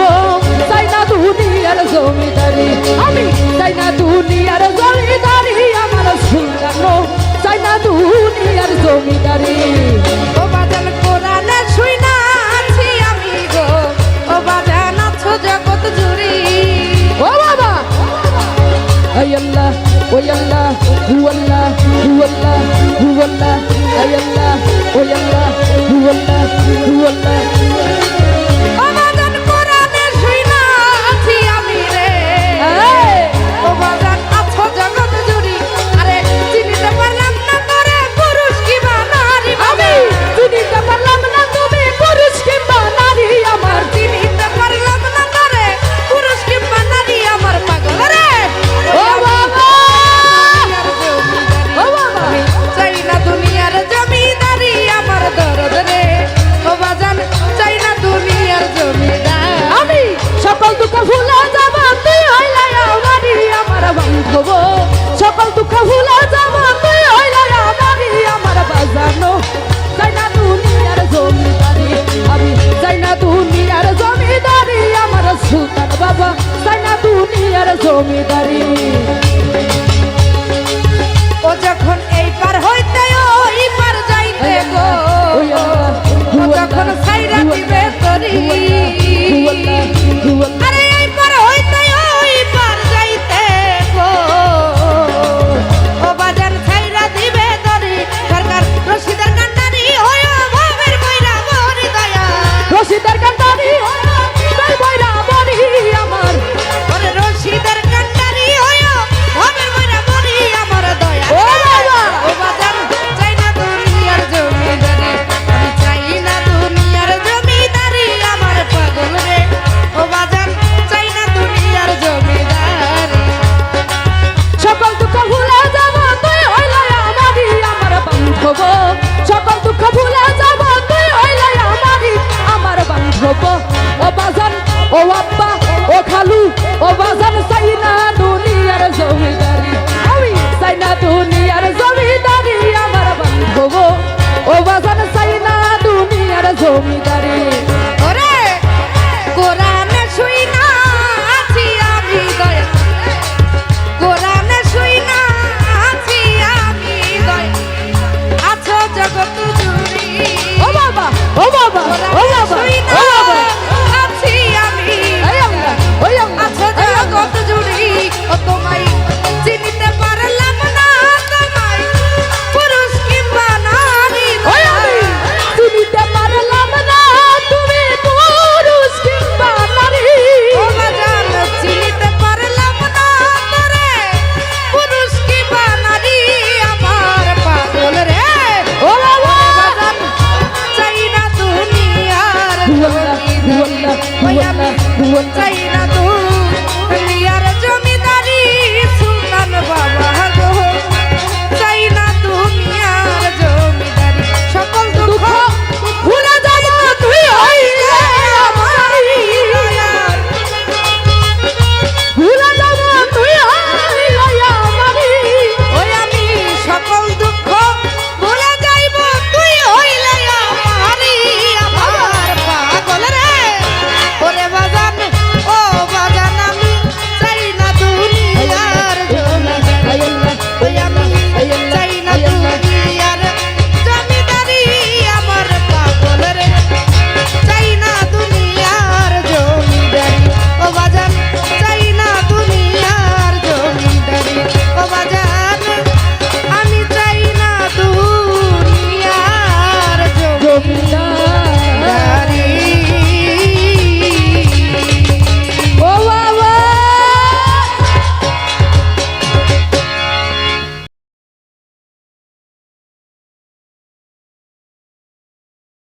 গো তাই না দুনিয়ার জমিদারি, আমি তাই না দুনিয়ার জমিদারি, আমার সুন্দর তাই না দুনিয়ার জমিদারি। ও বাজান কোরআনে শুই না আছি আমি গো। ও বাজান আছো জগৎ জুড়ি। ও বাবা। আল্লাহ ও আল্লাহ। জমিদারে চাই না তুই